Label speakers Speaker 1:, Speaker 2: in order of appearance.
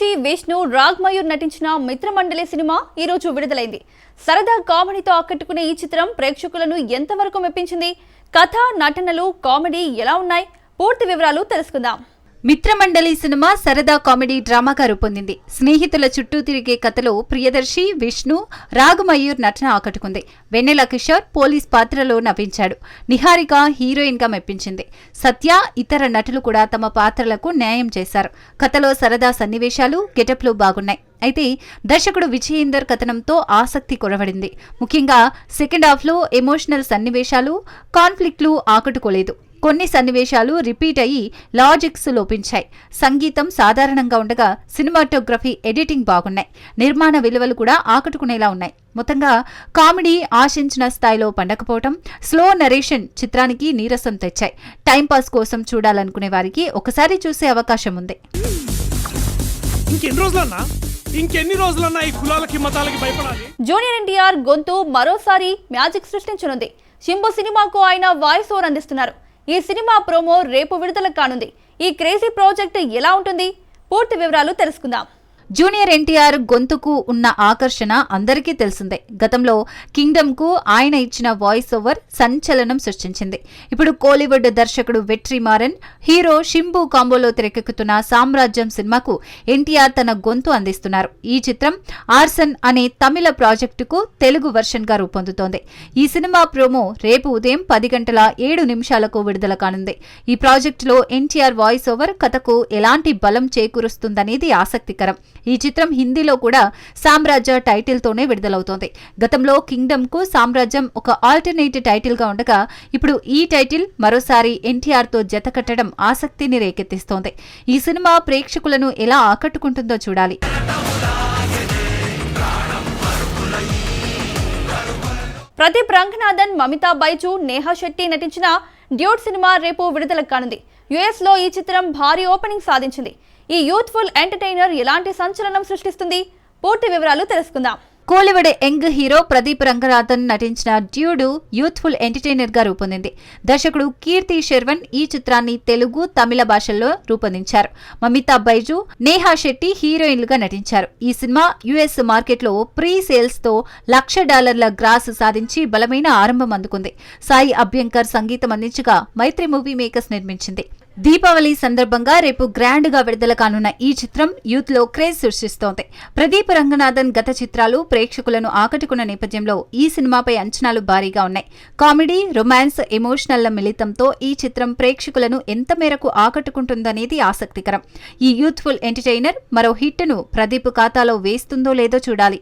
Speaker 1: ప్రియదర్శి విష్ణు రాగ్మయూర్ నటించిన మిత్రమండలి సినిమా ఈ రోజు విడుదలైంది. సరదా కామెడీతో ఆకట్టుకునే ఈ చిత్రం ప్రేక్షకులను ఎంతవరకు మెప్పించింది? కథ నటనలు కామెడీ ఎలా ఉన్నాయి? పూర్తి వివరాలు తెలుసుకుందాం.
Speaker 2: మిత్రమండలి సినిమా సరదా కామెడీ డ్రామాగా రూపొందింది. స్నేహితుల చుట్టూ తిరిగే కథలో ప్రియదర్శి విష్ణు రాగమయూర్ నటన ఆకట్టుకుంది. వెన్నెల కిషోర్ పోలీస్ పాత్రలో నవ్వించాడు. నిహారిక హీరోయిన్గా మెప్పించింది. సత్య ఇతర నటులు కూడా తమ పాత్రలకు న్యాయం చేశారు. కథలో సరదా సన్నివేశాలు గెటప్లు బాగున్నాయి. అయితే దర్శకుడు విజయేందర్ కథనంతో ఆసక్తి కొరవడింది. ముఖ్యంగా సెకండ్ హాఫ్లో ఎమోషనల్ సన్నివేశాలు కాన్ఫ్లిక్ట్లు ఆకట్టుకోలేదు. కొన్ని సన్నివేశాలు రిపీట్ అయ్యి లాజిక్స్ లోపించాయి. సంగీతం సాధారణంగా ఉండగా సినిమాటోగ్రఫీ ఎడిటింగ్ బాగున్నాయి. నిర్మాణ విలువలు కూడా ఆకట్టుకునేలా ఉన్నాయి. మొత్తంగా కామెడీ ఆశించిన స్థాయిలో పండకపోవటం స్లో నరేషన్ చిత్రానికి నీరసం తెచ్చాయి. టైంపాస్ కోసం చూడాలనుకునే వారికి ఒకసారి చూసే అవకాశం ఉంది.
Speaker 3: ఇంకెన్ని రోజులన్నా? ఇంకెన్ని రోజులన్నా ఈ కులాలకి మతాలకి భయపడాలి?
Speaker 1: జూనియర్ ఎన్టీఆర్ గొంతు మరోసారి మ్యాజిక్ సృష్టించనుంది. శంభు సినిమాకు ఆయన వాయిస్ ఓవర్ అందిస్తున్నారు. ఈ సినిమా ప్రోమో రేపు విడుదల కానుంది. ఈ క్రేజీ ప్రాజెక్ట్ ఎలా ఉంటుంది? పూర్తి వివరాలు తెలుసుకుందాం.
Speaker 2: జూనియర్ ఎన్టీఆర్ గొంతుకు ఉన్న ఆకర్షణ అందరికీ తెలిసిందే. గతంలో కింగ్డమ్కు ఆయన ఇచ్చిన వాయిస్ ఓవర్ సంచలనం సృష్టించింది. ఇప్పుడు కోలీవుడ్ దర్శకుడు వెట్రి మారన్ హీరో షింబు కాంబోలో తెరకెక్కుతున్న సామ్రాజ్యం సినిమాకు ఎన్టీఆర్ తన గొంతు అందిస్తున్నారు. ఈ చిత్రం ఆర్సన్ అనే తమిళ ప్రాజెక్టుకు తెలుగు వర్షన్గా రూపొందుతోంది. ఈ సినిమా ప్రోమో రేపు ఉదయం పది గంటల ఏడు నిమిషాలకు విడుదల కానుంది. ఈ ప్రాజెక్టులో ఎన్టీఆర్ వాయిస్ ఓవర్ కథకు ఎలాంటి బలం చేకూరుస్తుందనేది ఆసక్తికరం. ఈ చిత్రం హిందీలో కూడా సామ్రాజ్య టైటిల్తోనే విడుదలవుతోంది. గతంలో కింగ్డమ్కు సామ్రాజ్యం ఒక ఆల్టర్నేట్ టైటిల్గా ఉండగా ఇప్పుడు ఈ టైటిల్ మరోసారి ఎన్టీఆర్తో జతకట్టడం జత కట్టడం ఆసక్తిని రేకెత్తిస్తోంది. ఈ సినిమా ప్రేక్షకులను ఎలా ఆకట్టుకుంటుందో చూడాలి.
Speaker 1: ప్రదీప్ రంగనాథన్ మమితా బైజు నేహా శెట్టి నటించిన డ్యూట్ సినిమా రేపు విడుదల కానుంది. యుఎస్లో ఈ చిత్రం భారీ ఓపెనింగ్ సాధించింది. ఈ యూత్ఫుల్ ఎంటర్టైనర్ ఎలాంటి సంచలనం సృష్టిస్తుంది? పూర్తి వివరాలు తెలుసుకుందాం.
Speaker 2: కోలివుడ్ యంగ్ హీరో ప్రదీప్ రంగనాథన్ నటించిన డ్యూడు యూత్ఫుల్ ఎంటర్టైనర్గా రూపొందింది. దర్శకుడు కీర్తి శర్వన్ ఈ చిత్రాన్ని తెలుగు తమిళ భాషల్లో రూపొందించారు. మమితా బైజు నేహా శెట్టి హీరోయిన్లుగా నటించారు. ఈ సినిమా యుఎస్ మార్కెట్లో ప్రీ సేల్స్తో లక్ష డాలర్ల గ్రాస్ సాధించి బలమైన ఆరంభం అందుకుంది. సాయి అభ్యంకర్ సంగీతం అందించగా మైత్రి మూవీ మేకర్స్ నిర్మించింది. దీపావళి సందర్భంగా రేపు గ్రాండ్గా విడుదల కానున్న ఈ చిత్రం యూత్లో క్రేజ్ సృష్టిస్తోంది. ప్రదీప్ రంగనాథన్ గత చిత్రాలు ప్రేక్షకులను ఆకట్టుకున్న నేపథ్యంలో ఈ సినిమాపై అంచనాలు భారీగా ఉన్నాయి. కామెడీ రొమాన్స్ ఎమోషనల్ల మిళితంతో ఈ చిత్రం ప్రేక్షకులను ఎంత మేరకు ఆకట్టుకుంటుందనేది ఆసక్తికరం. ఈ యూత్ఫుల్ ఎంటర్టైనర్ మరో హిట్ను ప్రదీప్ ఖాతాలో వేస్తుందో లేదో చూడాలి.